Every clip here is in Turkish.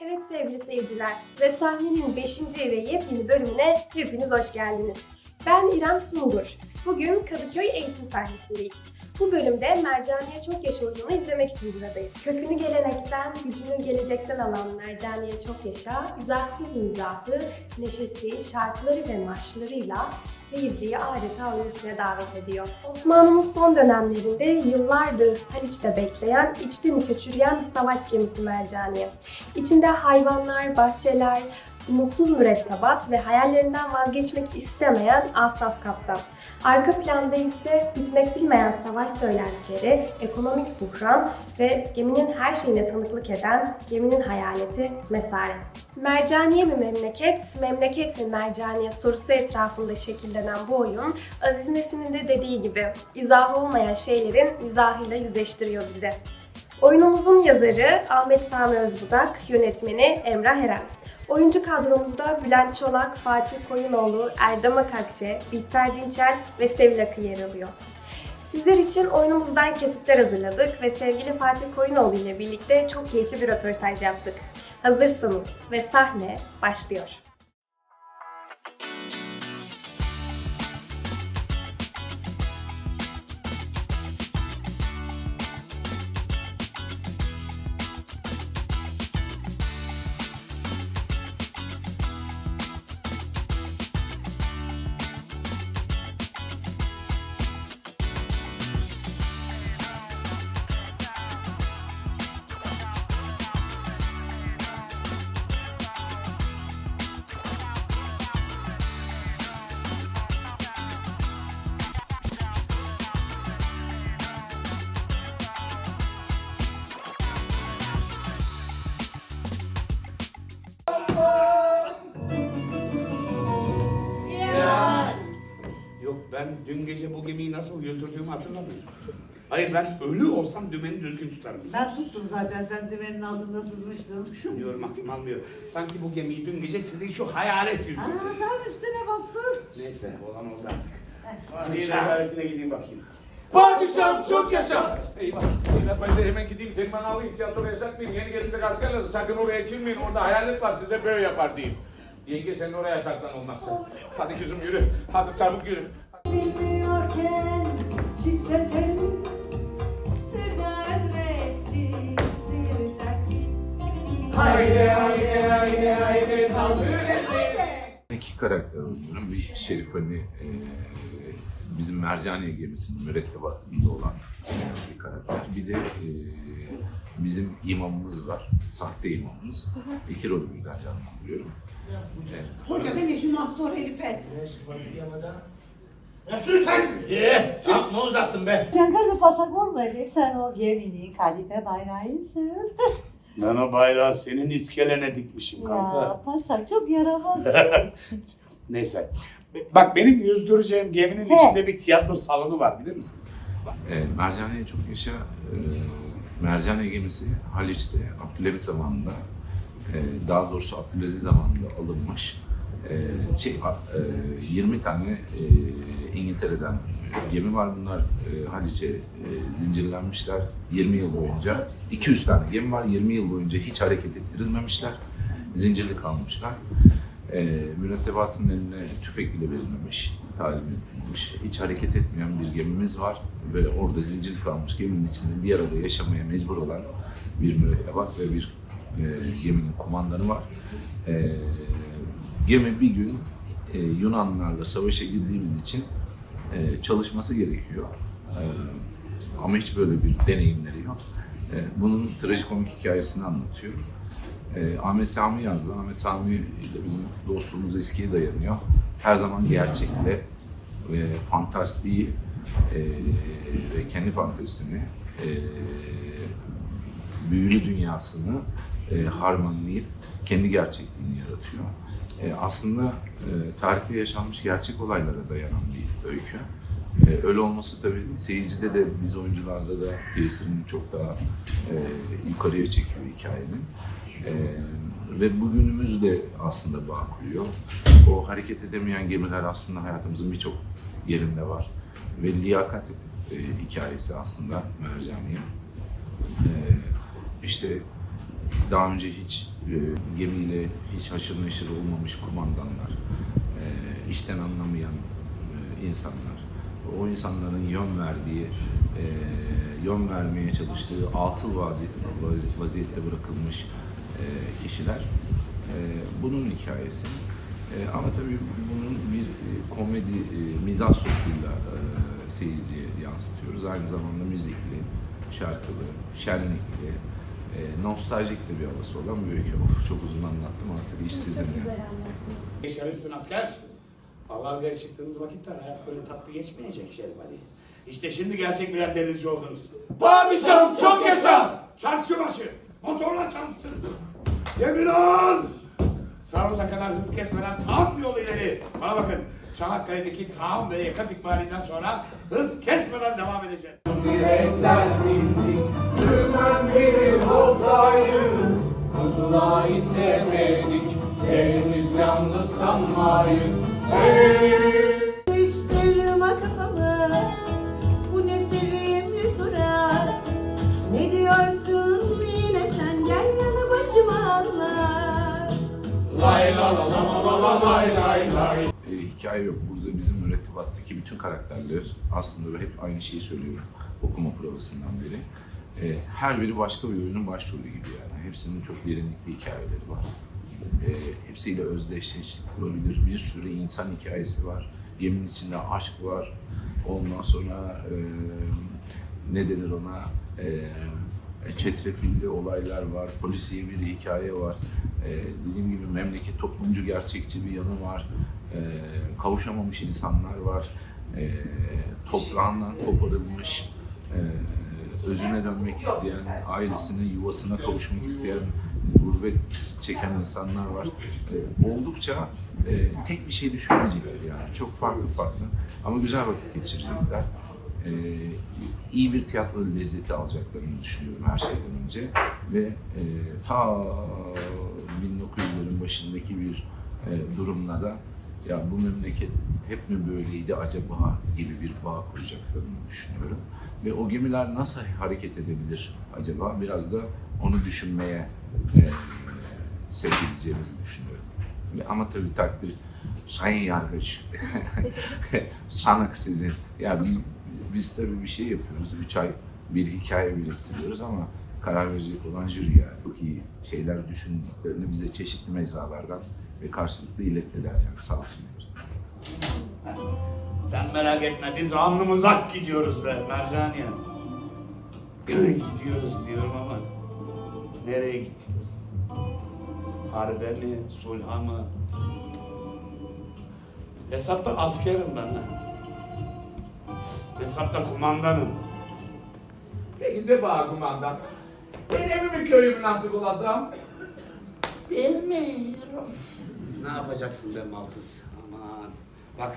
Evet sevgili seyirciler ve sahnenin 5. ve yepyeni bölümüne hepiniz hoş geldiniz. Ben İrem Sungur. Bugün Kadıköy eğitim sahnesindeyiz. Bu bölümde Mercaniye Çok Yaşa oyununu izlemek için buradayız. Kökünü gelenekten, gücünü gelecekten alan Mercaniye Çok Yaşa, izahsız mizahı, neşesi, şarkıları ve marşlarıyla seyirciyi adeta oyun içine davet ediyor. Osmanlı'nın son dönemlerinde yıllardır Haliç'te bekleyen, içten içe çürüyen bir savaş gemisi Mercaniye. İçinde hayvanlar, bahçeler, umutsuz mürettebat ve hayallerinden vazgeçmek istemeyen Asaf Kaptan. Arka planda ise bitmek bilmeyen savaş söylentileri, ekonomik buhran ve geminin her şeyine tanıklık eden geminin hayaleti Mesaret. Mercaniye mi memleket, memleket mi mercaniye sorusu etrafında şekillenen bu oyun, Aziz Nesin'in de dediği gibi izahı olmayan şeylerin mizahıyla yüzleştiriyor bizi. Oyunumuzun yazarı Ahmet Sami Özbudak, yönetmeni Emrah Eren. Oyuncu kadromuzda Bülent Çolak, Fatih Koyunoğlu, Erdem Akakçe, Bihter Dinçer ve Sevil Akı yer alıyor. Sizler için oyunumuzdan kesitler hazırladık ve sevgili Fatih Koyunoğlu ile birlikte çok keyifli bir röportaj yaptık. Hazırsanız ve sahne başlıyor. Ben dün gece bu gemiyi nasıl yüzdürdüğümü hatırlamıyorum. Hayır ben ölü olsam dümeni düzgün tutarım. Ben tuttum zaten sen dümenin altında sızmıştın. Şu diyorum aklım almıyor. Sanki bu gemiyi dün gece sizin şu hayalet yüzdürdü. Aa tam üstüne bastın. Neyse olan oldu artık. Bir rezaletine gideyim bakayım. Padişahım çok yaşa. Eyvah. Eyvah ben de hemen gideyim. Tekman alayım. Tiyatroya saklayayım. Yeni gelecek askerler sakın oraya girmeyin. Orada hayalet var size böyle yapar diyeyim. Yenge sen oraya saklan olmazsa. Hadi kızım yürü. Hadi çabuk yürü. Haydi haydi haydi haydi. Kaldır. İki karakter oynuyorum. Bir Şerif Ali, e, bizim Mercaniye gemisinin mürettebatında olan bir karakter. Bir de e, bizim imamımız var, sahte imamımız. İki rolü birden canlandırıyorum. Evet. Hoca deme şu mastor herife. Ya sürü tersin. Ye. Amma uzattın be. Sen galiba pasaport edeyim sen o geminin kadife bayrağısın. Ben o bayrağı senin iskelene dikmişim ya kanka. paşa çok yaramaz. Neyse. Bak benim yüzdüreceğim geminin He. içinde bir tiyatro salonu var bilir misin? E, Mercaniye çok yaşa. E, Mercaniye gemisi Haliç'te Abdülhamit zamanında, e, daha doğrusu Abdülaziz zamanında alınmış. E, şey, e, 20 tane e, İngiltere'den gemi var. Bunlar e, Haliç'e e, zincirlenmişler 20 yıl boyunca. 200 tane gemi var. 20 yıl boyunca hiç hareket ettirilmemişler. Zincirli kalmışlar. E, mürettebatın eline tüfek bile verilmemiş, talim edilmemiş. Hiç hareket etmeyen bir gemimiz var ve orada zincirli kalmış geminin içinde bir arada yaşamaya mecbur olan bir mürettebat ve bir e, geminin kumandanı var. E, gemi bir gün e, Yunanlarla savaşa girdiğimiz için e, çalışması gerekiyor. E, ama hiç böyle bir deneyimleri yok. E, bunun trajikomik hikayesini anlatıyor. E, Ahmet Sami yazdı. Ahmet Sami ile bizim dostluğumuz eskiye dayanıyor. Her zaman gerçekle ve fantastiği e, ve kendi fantezisini e, büyülü dünyasını e, harmanlayıp kendi gerçekliğini yaratıyor. E, aslında e, tarihte yaşanmış gerçek olaylara dayanan bir öykü. E, öyle olması tabii seyircide de biz oyuncularda da tesirini çok daha e, yukarıya çekiyor hikayenin. E, ve bugünümüzle aslında bağ kuruyor. O hareket edemeyen gemiler aslında hayatımızın birçok yerinde var. ve liyakat e, hikayesi aslında Mercaniye. E, işte daha önce hiç e, gemiyle hiç haşır neşir olmamış kumandanlar, e, işten anlamayan e, insanlar, o insanların yön verdiği, e, yön vermeye çalıştığı atıl vazi- vazi- vaziyette bırakılmış e, kişiler. E, bunun hikayesi. E, ama tabii bunun bir e, komedi, e, mizah sosuyla e, seyirciye yansıtıyoruz. Aynı zamanda müzikli, şarkılı, şenlikli, e, nostaljik de bir havası olan bir öykü. Of çok uzun anlattım artık iş sizin. yani. Yaşarırsın asker. Allah'ın çıktığınız vakitler hayat böyle tatlı geçmeyecek Şerif Ali. İşte şimdi gerçek birer denizci oldunuz. Padişahım çok yaşa! Çarşıbaşı, motorla çalsın. Demirhan! Sarıza kadar hız kesmeden tam yol ileri. Bana bakın, Çanakkale'deki tam ve yakat ikbalinden sonra hız kesmeden devam edeceğiz. Karıştırma kafamı Bu ne sevimli surat? Ne diyorsun yine sen Gel yanı başıma anlat E, hikaye yok. Burada bizim mürettebattaki bütün karakterler aslında hep aynı şeyi söylüyorum okuma provasından beri. E, her biri başka bir oyunun başrolü gibi yani. Hepsinin çok derinlikli hikayeleri var. E, hepsiyle özdeşleştik olabilir. Bir sürü insan hikayesi var. Geminin içinde aşk var. Ondan sonra e, ne denir ona? E, çetrefilli olaylar var. Polisiye bir hikaye var. E, dediğim gibi memleket toplumcu gerçekçi bir yanı var. E, kavuşamamış insanlar var. E, toprağından koparılmış, e, özüne dönmek isteyen, ailesine, yuvasına kavuşmak isteyen, gurbet çeken insanlar var. E, oldukça e, tek bir şey düşünmeyecekler yani. Çok farklı farklı ama güzel vakit geçirecekler. E, iyi bir tiyatro lezzeti alacaklarını düşünüyorum her şeyden önce. Ve e, ta 1900'lerin başındaki bir e, durumla da ya bu memleket hep mi böyleydi acaba gibi bir bağ kuracaklarını düşünüyorum. Ve o gemiler nasıl hareket edebilir acaba biraz da onu düşünmeye e, sevk edeceğimizi düşünüyorum. Ama tabii takdir sayın yargıç, sanık sizin. Ya biz, biz tabii bir şey yapıyoruz, üç ay bir hikaye biriktiriyoruz ama karar verecek olan jüri yani. Çok iyi şeyler düşündüklerini bize çeşitli mecralardan ve karşılıklı ilettiler yani sağ olsunlar. Sen merak etme biz alnımız ak gidiyoruz be Mercaniye. gidiyoruz diyorum ama nereye gidiyoruz? Harbe mi, sulha mı? Hesapta askerim ben. Hesapta kumandanım. Peki de bana kumandan. Ben evimi köyümü nasıl bulacağım? Bilmiyorum. Ne yapacaksın be Maltız? Aman. Bak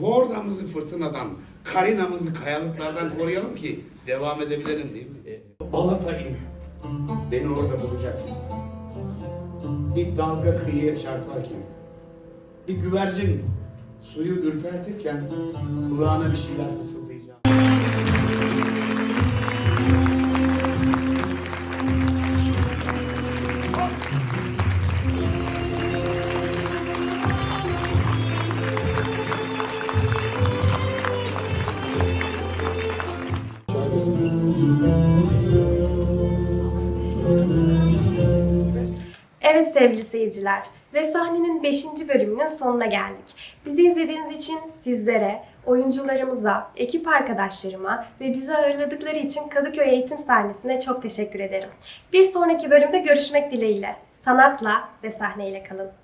Bordamızı fırtınadan, Karinamızı kayalıklardan koruyalım ki devam edebilelim değil mi? Balata in. Beni orada bulacaksın. Bir dalga kıyıya çarparken, bir güvercin suyu ürpertirken kulağına bir şeyler fısıldayacağım. Evet sevgili seyirciler ve sahnenin 5. bölümünün sonuna geldik. Bizi izlediğiniz için sizlere, oyuncularımıza, ekip arkadaşlarıma ve bizi ağırladıkları için Kadıköy Eğitim Sahnesi'ne çok teşekkür ederim. Bir sonraki bölümde görüşmek dileğiyle. Sanatla ve sahneyle kalın.